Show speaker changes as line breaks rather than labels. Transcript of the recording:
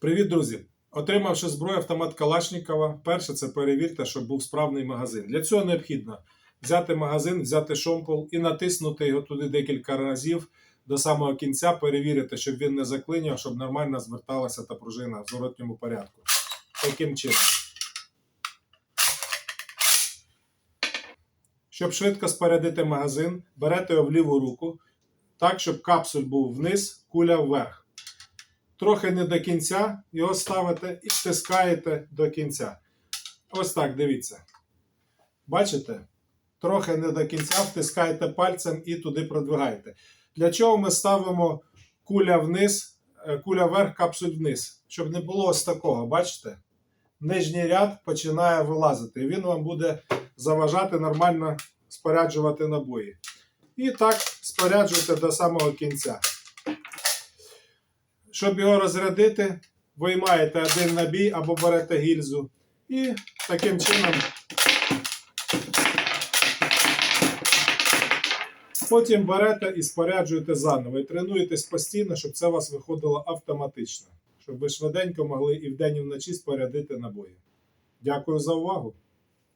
Привіт, друзі! Отримавши зброю автомат Калашнікова, перше це перевірте, щоб був справний магазин. Для цього необхідно взяти магазин, взяти шомпол і натиснути його туди декілька разів до самого кінця, перевірити, щоб він не заклиняв, щоб нормально зверталася та пружина в зворотньому порядку. Таким чином. Щоб швидко спорядити магазин, берете його в ліву руку, так, щоб капсуль був вниз, куля вверх. Трохи не до кінця його ставите і стискаєте до кінця. Ось так, дивіться. Бачите? Трохи не до кінця втискаєте пальцем і туди продвигаєте. Для чого ми ставимо куля вниз, е, куля вверх, капсуль вниз? Щоб не було ось такого, бачите? Нижній ряд починає вилазити, і він вам буде заважати нормально споряджувати набої. І так споряджуйте до самого кінця. Щоб його розрядити, виймаєте один набій або берете гільзу. І таким чином потім берете і споряджуєте заново. І тренуєтесь постійно, щоб це у вас виходило автоматично. Щоб ви швиденько могли і вдень, і вночі спорядити набої. Дякую за увагу!